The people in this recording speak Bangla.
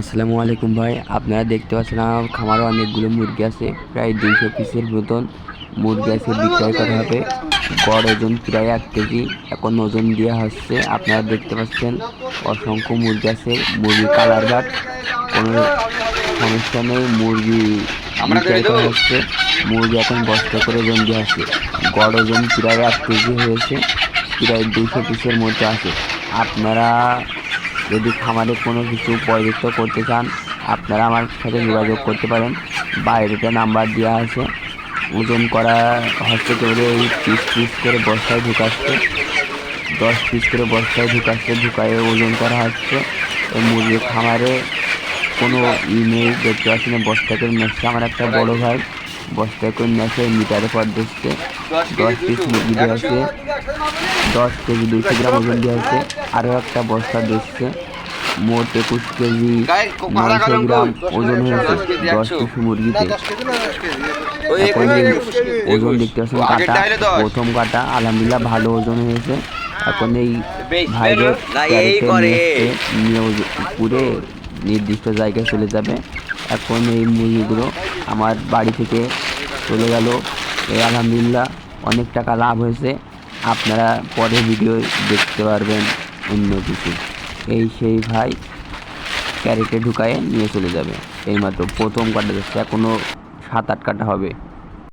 আসসালামু আলাইকুম ভাই। আপনারা দেখতে পাচ্ছেন আমার খামারে অনেকগুলো মুরগি আছে। প্রায় দুইশো পিসের মতন মুরগি আছে বিক্রয় করা হবে। গড় ওজন প্রায় এক কেজি। এখন ওজন দেওয়া হচ্ছে। আপনারা দেখতে পাচ্ছেন অসংখ্য মুরগি আছে। মুরগি কালার বাট কোনো সমস্যা নেই। মুরগি বিক্রয় করা হচ্ছে। মুরগি এখন বস্তা করে ওজন দেওয়া হচ্ছে। গড় ওজন প্রায় এক কেজি হয়েছে। প্রায় দুশো পিসের মধ্যে আছে। আপনারা যদি খামারে কোনো কিছু পর্যক্ত করতে চান, আপনারা আমার সাথে যোগাযোগ করতে পারেন। বাইরেতে নাম্বার দেওয়া আছে। ওজন করা হচ্ছে করে এই পিস পিস করে বস্তায় ঢুকাচ্ছে। দশ পিস করে বস্তায় ঢুকাচ্ছে, ঢুকায়ে ওজন করা হচ্ছে। মুরগির খামারে কোনো ইমেল দেখতে পাচ্ছি না বস্তাকে করে আমার একটা বড় ভাই। বস্তায় করে নিয়ে আসে মিটারে পর দিচ্ছে দশ পিস মুরগি দেওয়া আছে দশ কেজি দুইশো গ্রাম ওজন দেওয়া হয়েছে আরও একটা বস্তা দিচ্ছে মোট একুশ কেজি নয়শো গ্রাম ওজন হয়েছে। দশ পিস মুরগিতে এখন ওজন দেখতে পাচ্ছেন কাটা। প্রথম কাটা। আলহামদুলিল্লাহ ভালো ওজন হয়েছে। এখন এই ভাইরের নিয়ে ওজন- পুরে নির্দিষ্ট জায়গায় চলে যাবে। এখন এই মুরগিগুলো আমার বাড়ি থেকে চলে গেল। এই আলহামদুলিল্লাহ অনেক টাকা লাভ হয়েছে। আপনারা পরে ভিডিও দেখতে পারবেন অন্য কিছু। এই সেই ভাই ক্যারেটে ঢুকায়ে নিয়ে চলে যাবে। এইমাত্র প্রথম কাটা যাচ্ছে এখনও সাত আট কাটা হবে।